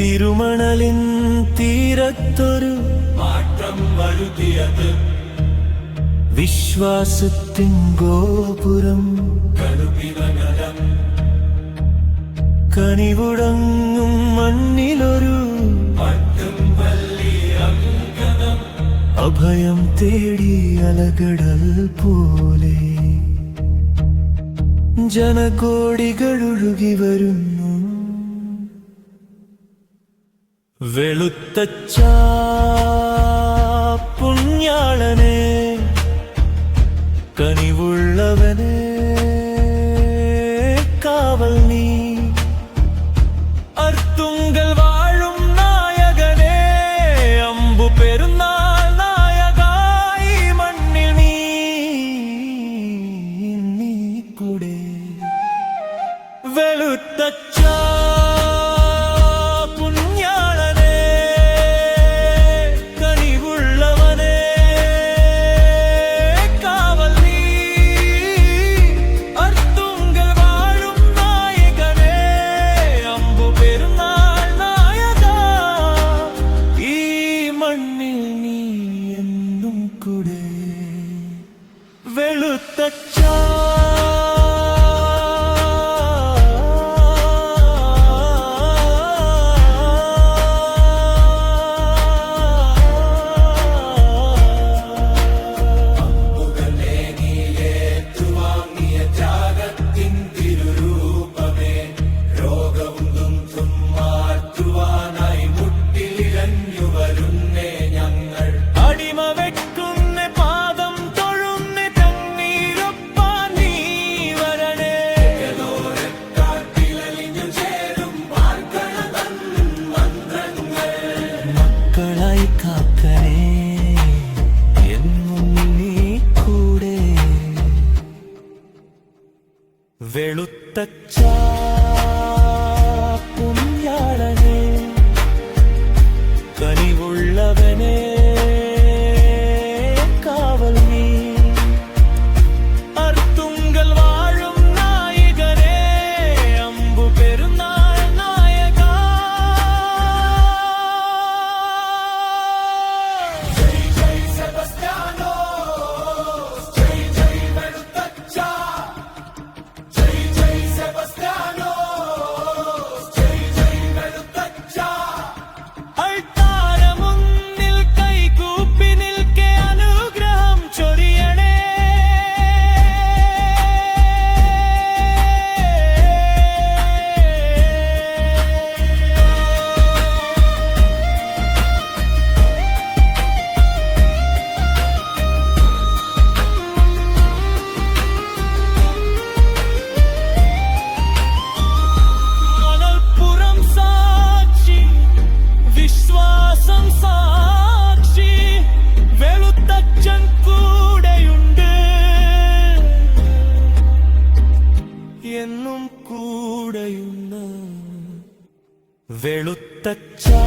തിരുമണലിൻ തീരത്തൊരു മാറ്റം വരുത്തിയത് വിശ്വാസത്തിൻ ഗോപുരം. കണിവുടങ്ങും മണ്ണിലൊരു അഭയം തേടി അലകടൽ പോലെ. ജനകോടികൾ ഒഴുകി വരുന്നു. വെളുത്തച്ചാ പുണ്യാളനെ കനിവുള്ളവനേ വെളുത്ത ചാപ്പും കനിവുള്ളവനേ എന്നും കൂടെയുന്ന വെളുത്തച്ചാ